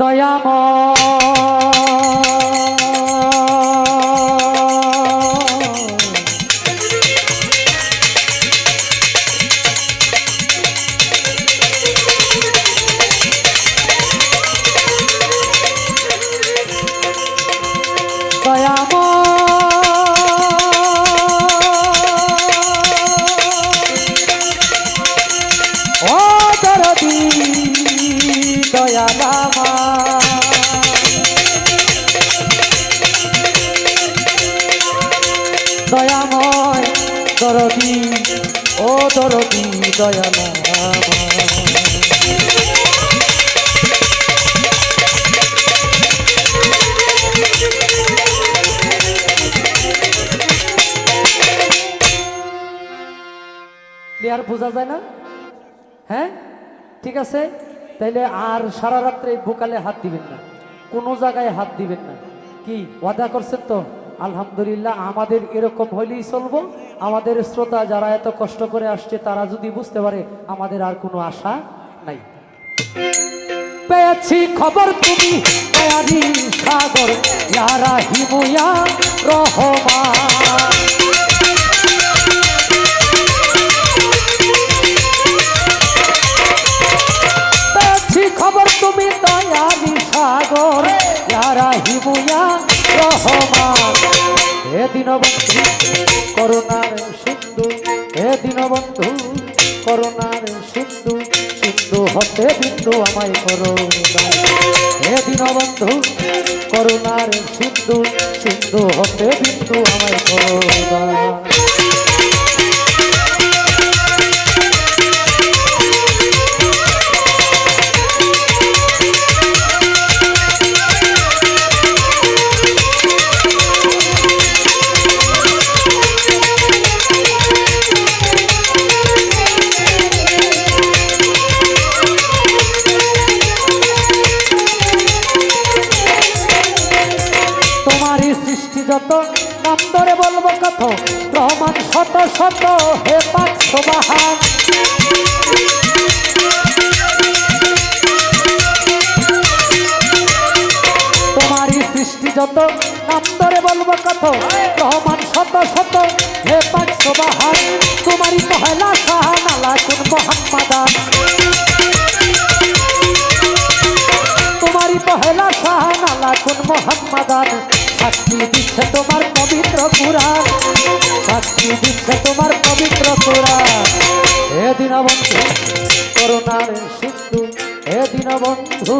দয়াম দয়াম দরদি, ও দরদি দয়ালামা ক্লিয়ার বোঝা যায় না? হ্যাঁ? ঠিক আছে? তাইলে আর সারা রাত্রে বোকালে হাত দিবেন না। কোনো জায়গায় হাত দিবেন না। কি, ওয়াদা করছেন তো? আলহামদুলিল্লাহ, আমাদের এরকম হইলেই চলবো। আমাদের শ্রোতা যারা এত কষ্ট করে আসছে তারা যদি বুঝতে পারে আমাদের আর কোনো আশা নাই। পেয়েছি খবর তুমি দয়ারি সাগর ইয়ারা হিমুয়া রহমান। পেয়েছি খবর তুমি দয়ালি সাগর ইয়ারা হিমুয়া রহমান। হে দীনবন্ধু করুণার সিন্ধু, হে দীনবন্ধু করোনার সিন্ধু সিন্ধু হতে বিন্দু আমায় করো হে দীনবন্ধু করোনার সিন্ধু সিন্ধু হতে বিন্দু আমায় করো যত নাম ধরে বলব কত, প্রমাণ শত শত, হে পাঁচশো বাহান তোমারই সৃষ্টি যত নাম ধরে বলব কত, প্রমাণ শত শত, হে পাঁচশো বাহান তোমারই পহেলা সাহান আলা কোন মোহাম্মদান তোমারই পহেলা শাহান আল্লাহ কোন মোহাম্মদান সাক্ষী দিচ্ছে তোমার পবিত্র কুরআন। সাক্ষী দিচ্ছে তোমার পবিত্র কুরআন। হে দীনবন্ধু, করুণার সিন্ধু হে দীনবন্ধু,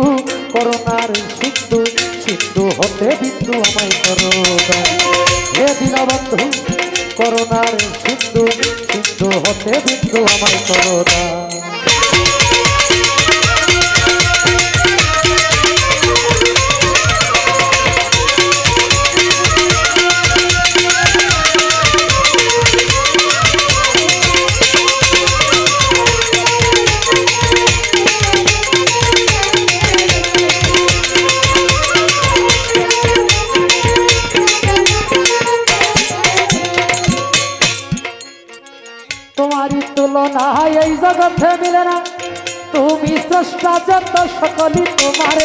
করুণার সিন্ধু সিন্ধু হতে বিন্দু আমায় করো হে দীনবন্ধু, করুণার সিন্ধু জগতে মিলে না। তুমি স্রষ্টা যত সকলই তোমার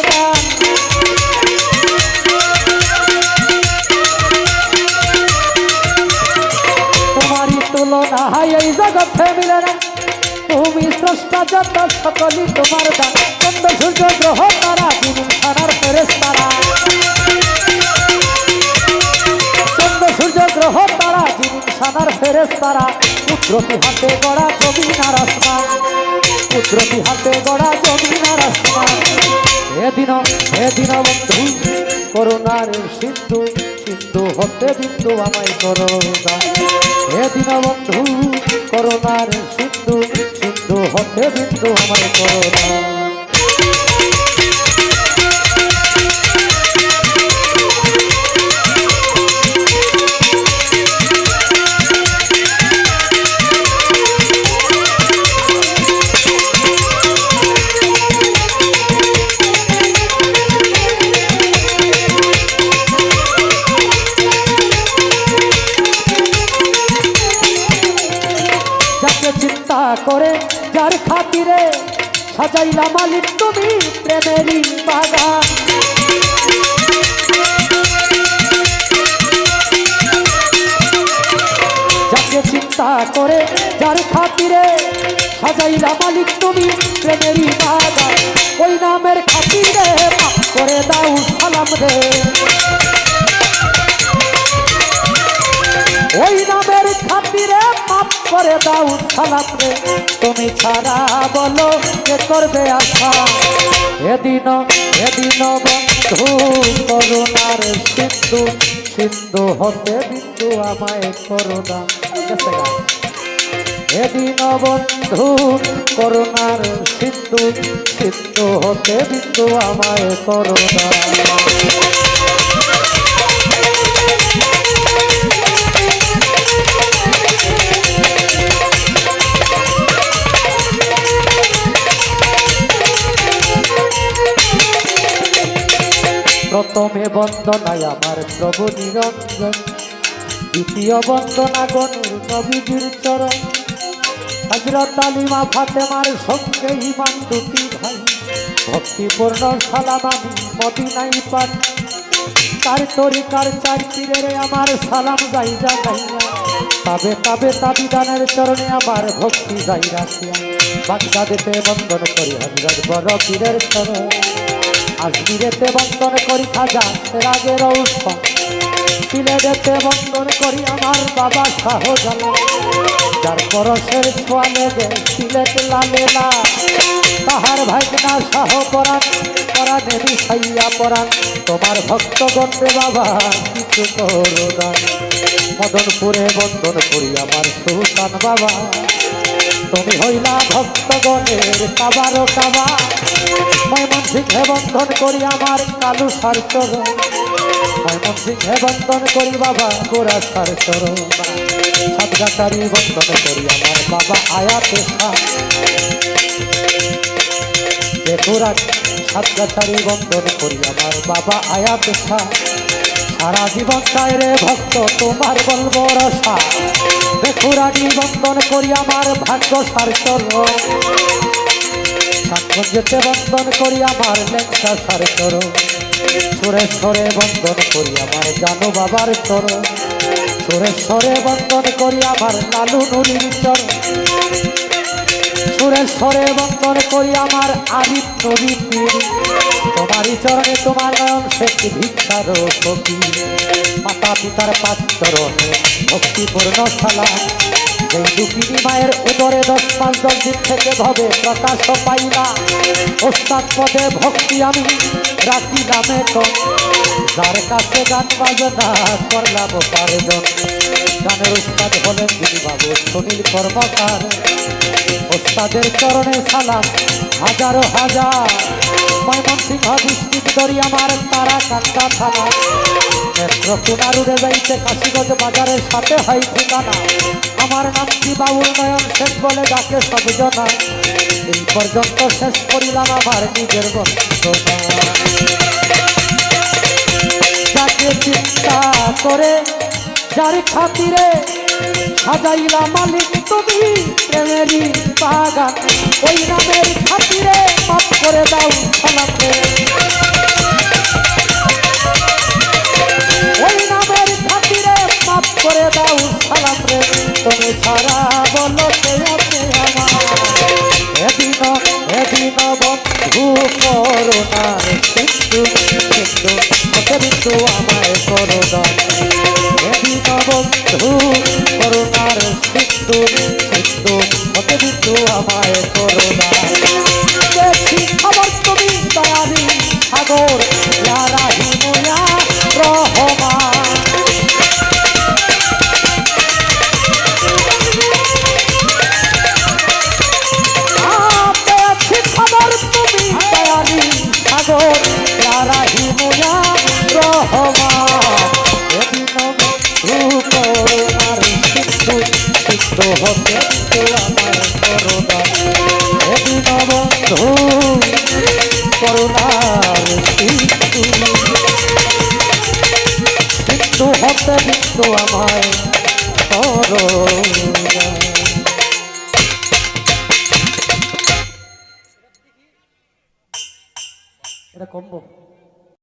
তোমারই তুলনা এই জগতে মিলে না। তুমি স্রষ্টা যত সকলই তোমার দান। চন্দ্র, সূর্য, গ্রহ, তারা দিন সারার ফেরেস তারা। চন্দ্র, সূর্য, গ্রহ, তারা সানার ফেরেস তারা কুদরতি হাতে গড়া জমিনার আসমান। কুদরতি হাতে গড়া জমিনার আসমান। এদিন এদিন বন্ধু, করুণার সিন্ধু সিন্ধু হতে বিন্দু আমায় করোনা এদিন বন্ধু, করুণার সিন্ধু সিন্ধু হতে বিন্দু আমায় করোনা সাজাইলা মালিক তুমি প্রেমেরই বাগান যাকে চিন্তা করে যার খাতিরে সাজাইলা মালিক তুমি প্রেমেরই বাগান ওই নামের খাতিরে করে দাও সালাম রে। ওই নামের খাতিরে মাফ করে দাও সালাম রে। তুমি ছাড়া বলো কে করবে আশা। এদিন এদিন বন্ধু করুণার সিন্ধু। সিন্ধু হতে বিন্দু আমায় করুণা এদিন বন্ধু করুণার সিন্ধু। সিন্ধু হতে বিন্দু আমায় করুণা বন্দনায় আমার প্রভু নিরঞ্জন। দ্বিতীয় বন্দনা গনুর নবীজির চরণ। হজরত আলিমা ফাতেমার সঙ্গে ইমাম দুটি ভাই। ভক্তিপূর্ণ সালাম আমি মদিনাই পাঠ তার তরিকার চার পীরের আমার সালাম যাই যা গাইয়া তবে তবে তাবিদানের চরণে আমার ভক্তি যাই রাখিয়া। বাগদাদেতে বন্দন করি হজরত বড় পীরের চরণ। আজমিরেতে বন্দন করি খাজা রাগের ঔষধ সিলেটেতে বন্দন করি আমার বাবা শাহজালাল। যার পরশের ছোঁয়া লেগে সিলেট লালেলা তাহার ভাগনা শাহ পরাণ পরা দেবী সাইয়া পরাণ। তোমার ভক্ত রে বাবা, কিছু করো না। মদনপুরে বন্দন করি আমার সুলতান বাবা। তুমি হইলা ভক্তগণের কাবারও কাবা। ময়মন সিংহে বন্ধন করি আমার কালু সার চরণ। ময়মন সিংহে বন্ধন করি বাবা গোরা সার চরণ। সাতগাতারি বন্ধন করি আমার বাবা আয়াতে বেকুরা সাতগাতারি বন্ধন করি আমার বাবা আয়াতে সারা জীবন চাই রে ভক্ত, তোমার বলব রসা। বেকুরানি বন্ধন করি আমার ভাগ্য সার চরণ সাক্ষঞ্জেতে বন্ধন করি আমার লেখা সার চরণ সুরেশ্বরে বন্ধন করি আমার জানু বাবার চরণ সুরেশ্বরে বন্ধন করি আমার লালু নুরির চরণ সুরেশ্বরে বন্ধন করি আমার আদিত নদী চরণে তোমার নয়ন শেখ ভিক্ষার ফকির মাতা পিতার পাঁচ চরণে ভক্তিপূর্ণ সালাম। সেই দুঃখিনী মায়ের উদরে দশ পাঁচ দশ দিন থেকে ভবে প্রকাশ পাইলা। ওস্তাদ পদে ভক্তি আমি রাখিলাম তো যার কাছে গান বাজনা করলাম পারজন। গানের উস্তাদ হলেন বাবু সুনীল কর্মকার। ওস্তাদের চরণে সালাম হাজারো হাজার। ময়মনসিংহ ডিস্ট্রিক্ট দরি আমার তারা কান্দা থানা রুড়ে যাইতে কাশীগঞ্জ বাজারের সাথে হয় ঠিকানা আমার নাম কি বাবুল নয়ন শেষ বলে ডাকে সবজনা এই পর্যন্ত শেষ করিলাম আমার নিজের বন্ধনা যাকে চিন্তা করে যার খাতিরে সাজাইলা মালিক তুমি প্রেমেরই বাগান, ওই নামের খাতিরে মাফ করে দাও। সিন্ধু সিন্ধু হতে বিন্দু আমায়